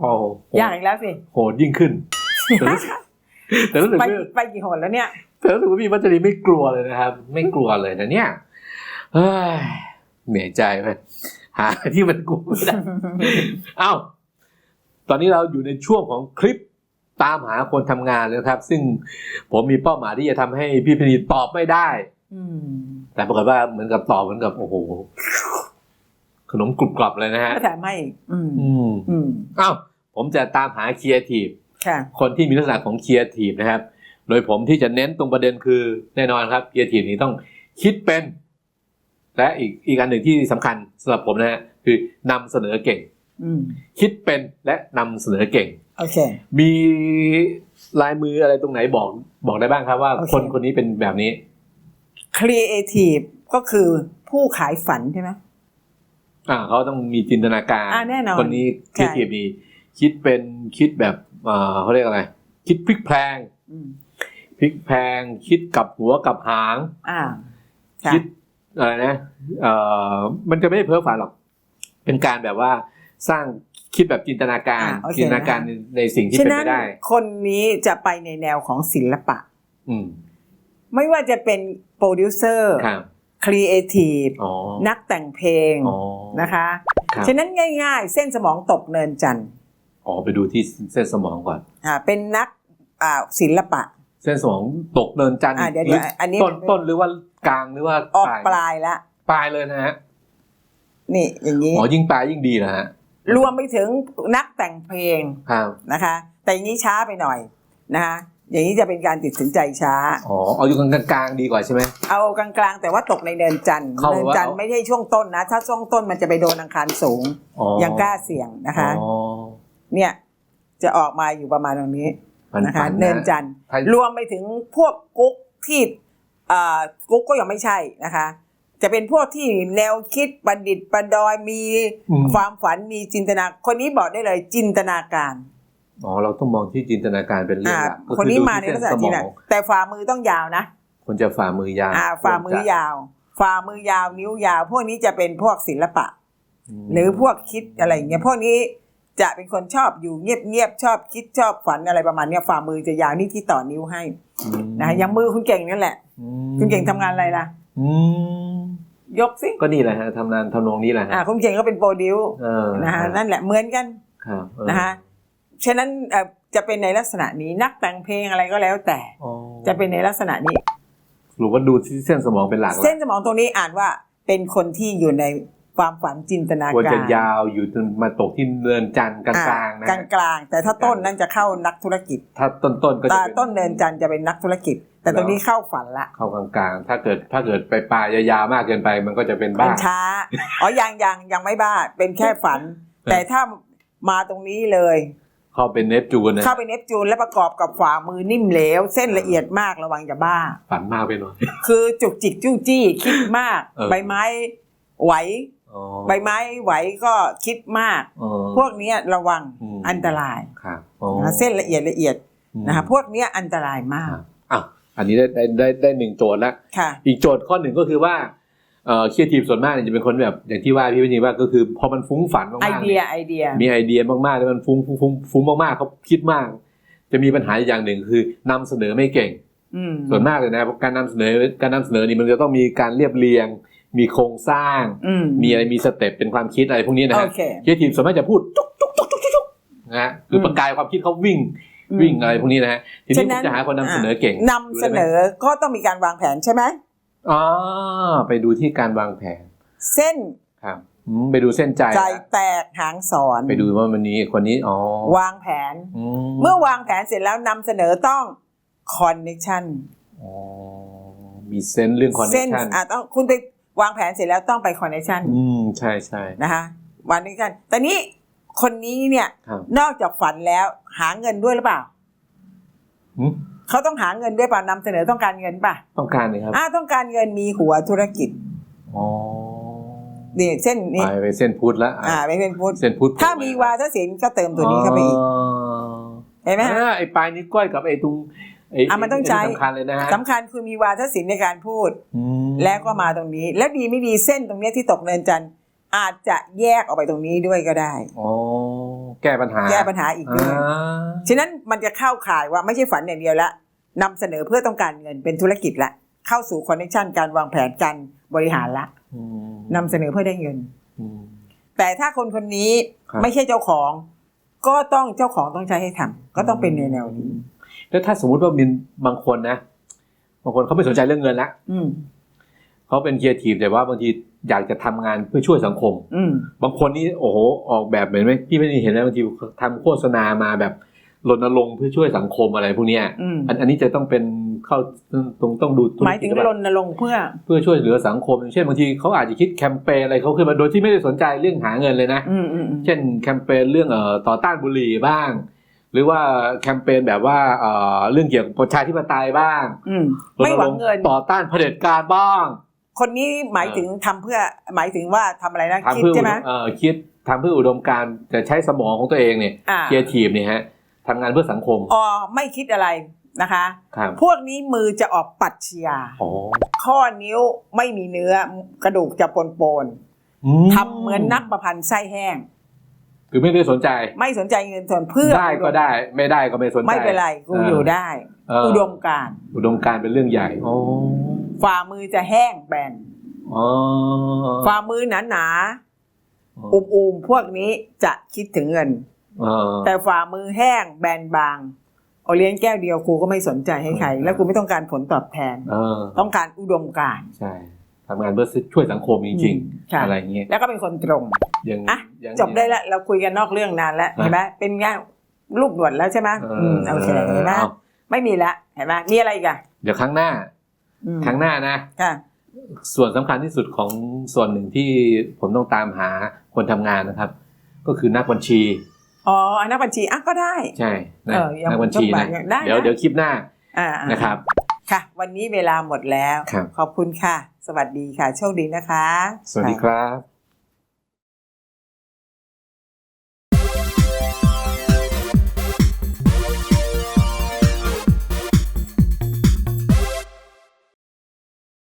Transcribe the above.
โอ้โหยากอีกแล้วสิโหดยิ่งขึ้น แต่รู้สึกแต่รู้สึกไปว่าไปกี่หนแล้วเนี่ยแต่รู้สึกว่าพี่วัชรีไม่กลัวเลยนะครับ ไม่กลัวเลยนะเนี่ยเฮ้ยเหนื่อยใจไปหาที่มันกลัวไม่ได้เอ้าตอนนี้เราอยู่ในช่วงของคลิปตามหาคนทำงานนะครับ ซึ่งผมมีเป้าหมายที่จะทำให้พี่พนีตอบไม่ได้อืมแต่ปรากฏว่าเหมือนกับตอบเหมือนกับโอ้โห ขนมกรุบกรับเลยนะฮะก็ถามให้อีกอืมอืมอืมเอ้าผมจะตามหาครีเอทีฟค่ะคนที่มีลักษณะของครีเอทีฟนะครับ โดยผมที่จะเน้นตรงประเด็นคือแน่นอนครับครีเอทีฟนี้ต้องคิดเป็น และอีกอีกอันหนึ่งที่สำคัญสำหรับผมนะฮะคือนำเสนอเก่งอืมคิดเป็นและนำเสนอเก่งโอเค มีลายมืออะไรตรงไหนบอกบอกได้บ้างครับว่าโอเคคนคนนี้เป็นแบบนี้ creative ก็คือผู้ขายฝันใช่ไหม อ่าเขาต้องมีจินตนาการอ่าแน่นอนคนนี้คใช่รีเอทีฟนี้คิดเป็นคิดแบบเอ่อเขาเรียกอะไร คิดพลิกแพลงอืมพลิกแพลงคิดกลับหัวกลับหางอ่าค่ะคิดอะไรนะเอ่อมันจะไม่ได้เพ้อฝันหรอก เป็นการแบบว่าสร้างคิดแบบจินตนาการอ่าโอเคจินตนาการในในสิ่งที่ฉะเป็นนั้ไปนได้ คนนี้จะไปในแนวของศิลปะ อืมไม่ว่าจะเป็นโปรดิวเซอร์ ครับครีเอทีฟอ๋อนักแต่งเพลงอ๋อนะคะครับฉะนั้นง่าย ๆ เส้นสมองตกเนินจันทร์อ๋อไปดูที่เส้นสมองก่อนอ่าเป็นนักอ่าศิลปะ เส้นสมองตกเนินจันทร์อ่าเดี๋ยวหรือเดี๋ยวอันนี้ต้นต้นหรือว่ากลางหรือว่าออกปลายปลายละปลายเลยนะฮะนี่อย่างนี้อ๋อยิ่งปลายยิ่งดีนะฮะรวมไปถึงนักแต่งเพลงครับนะคะ แต่อย่างนี้ช้าไปหน่อยนะคะ อย่างนี้จะเป็นการตัดสินใจช้า อ๋อเอาอยู่กลางๆดีกว่าใช่ไหม เอากลางๆ แต่ว่าตกในเนินจันทร์เข้าเนินจันทร์ว่าไม่ใช่ช่วงต้นนะ ถ้าช่วงต้นมันจะไปโดนอังคารสูงอ๋อ ยังกล้าเสี่ยงนะคะ อ๋อ เนี่ยจะออกมาอยู่ประมาณตรงนี้มันนะคะฝัะเนินจันทร์ถ้ารวมไปถึงพวกกุ๊กที่อ่ากุ๊กก็ยังไม่ใช่นะคะ จะเป็นพวกที่แนวคิดประดิษฐ์ประดอยมีอืม ความฝันมีจินตนาคนนี้บอกได้เลยจินตนาการ อ๋อเราต้องมองที่จินตนาการเป็นเรื่องอ่าหลักก็คนนี้ดูมาในที่ลักษณะเส้นสที่มนะองแต่ฝ่ามือต้องยาวนะคนจะฝ่ามือยาวอ่าฝ่ามือยาว ฝ่ามือยาวนิ้วยาว พวกนี้จะเป็นพวกศิลปะมหรือพวกคิดอะไรอย่างเงี้ยพวกนี้จะเป็นคนชอบอยู่เงียบๆชอบคิดชอบฝันอะไรประมาณเนี้ยฝ่ามือจะยาวนี่ที่ต่อนิ้วให้อืมนะอย่างมือคุณเก่งนั่นแหละอืมคุณเก่งทำงานอะไรล่ะอืมยกสิก็นี่แหละฮะทำงานทำนองนี้แหละฮะอ่าคุณเก่งก็เป็นโปรดิวเออนะฮะนั่นแหละเหมือนกันครับเออนะฮะ ฉะนั้นเอ่อจะเป็นในลักษณะนี้นักแต่งเพลงอะไรก็แล้วแต่อ๋อจะเป็นในลักษณะนี้หรือว่าดูที่เส้นสมองเป็นหลักละเส้นสมองตรงนี้อ่านว่าเป็นคนที่อยู่ในความฝันจินตนาควรการจะยาวอยู่จนมาตกที่เนินจันทร์กลางๆนะกลางกลางๆ แต่ถ้าต้นนั้นจะเข้านักธุรกิจ ถ้าต้นๆก็จะตาเป็นต้นเนินจันทร์จะเป็นนักธุรกิจ แต่ตรงนี้เข้าฝันละ เข้ากลางๆ ถ้าเกิดถ้าเกิดไปปลายยาวๆมากเกินไปมันก็จะเป็นมับ้านช้าอ๋อยังยังยังไม่บ้าเป็นแค่ฝัน แต่ถ้ามาตรงนี้เลย เข้าเป็นเนปจูนนะเข้าไปเนปจูนและประกอบกับฝ่ามือนิ่มเหลว เส้นละเอียดมากระวังจะบ้า ฝันมากไปหน่อย คือจุกจิกจู้จี้คิดมากเออใบไม้ไหวอ๋อใบไม้ไหวก็คิดมากอ๋อพวกเนี้ยระวังอืมอันตรายครับอ๋อนะเส้นละเอียดละเอียดอืมนะคะพวกเนี้ยอันตรายมากครับอะอันนี้ได้ได้ได้ได้หนึ่งโจทย์แล้วค่ะอีกโจทย์ข้อหนึ่งก็คือว่า เอ่อครีเอทีฟส่วนมากเนี่ยจะเป็นคนแบบอย่างที่ว่าพี่วินีว่าก็คือพอมันฟุ้งฝันมากๆไอนี่เดียไอเดียมีไอเดียมากๆแล้วมันฟุ้งฟุ้งฟุ้งฟุ้งมากๆเขาคิดมาก จะมีปัญหาอย่างหนึ่งคือนำเสนอไม่เก่งอืมส่วนมากเลยนะการนำเสนอการนำเสนอนี่มันจะต้องมีการเรียบเรียง มีโครงสร้างอืมมีอะไรมีสเต็ปเป็นความคิดอะไรพวกนี้นะโอฮะเคครีเอทีฟส่วนมากจะพูดจุกจุกจุกจุกจุกนะฮะคือประกายความคิดเขาวิ่งอืมวิ่งอะไรพวกนี้นะฮะทีนี้ฉะผนั้มนจะหาคนนำเสนอเก่งนำเสนอก็ต้องมีการวางแผนใช่ไหม อ๋อไปดูที่การวางแผนเส้นครับอืมไปดูเส้นใจใจแตกหางสอนไปดูว่าวันนี้คนนี้อ๋อวางแผนอืเมื่อวางแผนเสร็จแล้วนำเสนอต้องคอนเน c ชันอ๋อมีเซนส์เรื่องคอนเนคเส้นชั่นอะต้องคุณไปวางแผนเสร็จแล้วต้องไปคอนเน c ชันอืมใช่ใช่นะคะวางคอนเน c ชันแต่นี้คนนี้เนี่ย ครับนอกจากฝันแล้วหาเงินด้วยหรือเปล่า อืม เขาต้องหาเงินด้วยเปล่านำเสนอต้องการเงินป่ะต้องการเลยครับอ่าต้องการเงินมีหัวธุรกิจอ๋อนี่เส้นนี้ไปไปเส้นพุทธแล้วอ่าไม่เป็นพุทธเส้นพุทธถ้ามีวาทศิลป์ก็เติมตัวนี้เข้าไปอีกเห็นไหมฮะอ่าไอ้ปลายนิ้วก้อยกับไอ้ตรงไอ้อะมันต้องใช้สำคัญเลยนะฮะสำคัญคือมีวาทศิลป์ในการพูดอืมแล้วก็มาตรงนี้ แล้วดีไม่ดีเส้นตรงเนี้ยที่ตกเนินจันทร์อาจจะแยกออกไปตรงนี้ด้วยก็ได้อ๋อ แแก้ปัญหาแก้ปัญหาอีกด้วยอ่าฉะนั้นมันจะเข้าข่ายว่าไม่ใช่ฝันอย่างเดียวละนำเสนอเพื่อต้องการเงินเป็นธุรกิจละเข้าสู่คอนเนคชันการวางแผนการบริหารละอืมนำเสนอเพื่อได้เงินอืมแต่ถ้าคนคนนี้ครับไม่ใช่เจ้าของ ก็ต้องเจ้าของต้องใช้ให้ทำก็ต้องเป็นในแนวนี้ แล้วถ้าสมมุติว่ามีบางคนนะ บางคนเขาไม่สนใจเรื่องเงินละอืมเขาเป็นครีเอทีฟแต่ว่าบางที อยากจะทำงานเพื่อช่วยสังคม อืมบางคนนี่โอ้โหออกแบบเหมือนไหมพี่ไม่ได้เห็นนะบางทีทำโฆษณามาแบบรณรงค์เพื่อช่วยสังคมอะไรพวกเนี้ยอืมอันอันนี้จะต้องเป็นเข้าตรงต้องดูธุรหมายกิถึจงหรือรเปล่าณรงค์เพื่อ เพื่อช่วยเหลือสังคมอย่างเช่นบางทีเขาอาจจะคิดแคมเปญอะไรเขาขึ้นมาโดยที่ไม่ได้สนใจเรื่องหาเงินเลยนะอืมอืมอืมเช่นแคมเปญเรื่องเอ่อต่อต้านบุหรี่บ้าง หรือว่าแคมเปญแบบว่าเอ่อเรื่องเกี่ยวกับประชาธิปไตยบ้างอืมไม่หวังเงินต่อต้านเผด็จการบ้าง คนนี้หมายถึงทำเพื่อหมายถึงว่าทำอะไรนะทำคิดเพื่อใช่ไหมเอ่อคิดทำเพื่ออุดมการณ์จะใช้สมองของตัวเองเนี่ยอ่าครีเอทีฟเนี่ยฮะทำงานเพื่อสังคมอ๋อไม่คิดอะไรนะคะครับพวกนี้มือจะออกปัดเชียอ๋อข้อนิ้วไม่มีเนื้อกระดูกจะปนปนๆทำเหมือนนักประพันธ์ไส้แห้ง คือไม่ได้สนใจ ไม่สนใจเงินส่วนเพื่อได้ก็ได้ ไม่ได้ก็ไม่สนใจ ไม่เป็นไรกูอยู่ได้เอออุดมการณ์อุดมการณ์เป็นเรื่องใหญ่อ๋อ ฝ่ามือจะแห้งแบนอ๋อฝ่ามือหนาหนาๆอุ่มๆพวกนี้จะคิดถึงเงินเออแต่ฝ่ามือแห้งแบนบางเอาเลี้ยงแก้วเดียวกูก็ไม่สนใจให้ใคร แล้วกูไม่ต้องการผลตอบแทนเออต้องการอุดมการณ์ใช่ทำงานเพื่อช่วยสังคมจริงค่ะๆอะไรอย่างเงี้ยแล้วก็เป็นคนตรงยังอะยังจบได้แล้วเราคุยกันนอกเรื่องนานแล้วเห็นไหมเป็นไงรูปหนวดแล้วใช่ไหมเออือมโอเคเห็นไหมอาไม่มีละเห็นไหมมีอะไรอีกันเดี๋ยวครั้งหน้า ครั้งหน้านะค่ะส่วนสำคัญที่สุดของส่วนหนึ่งที่ผมต้องตามหาคนทำงานนะครับ ก็คือนักบัญชี อ๋ออันนักบัญชีอะก็ได้ ใช่นะเออยังนักบัญชีต้องนะแบบได้นะเดี๋ยวเดี๋ยวคลิปหน้าอ่าๆนะครับ ค่ะ วันนี้เวลาหมดแล้วครับขอบคุณค่ะ สวัสดีค่ะ โชคดีนะคะ สวัสดีครับ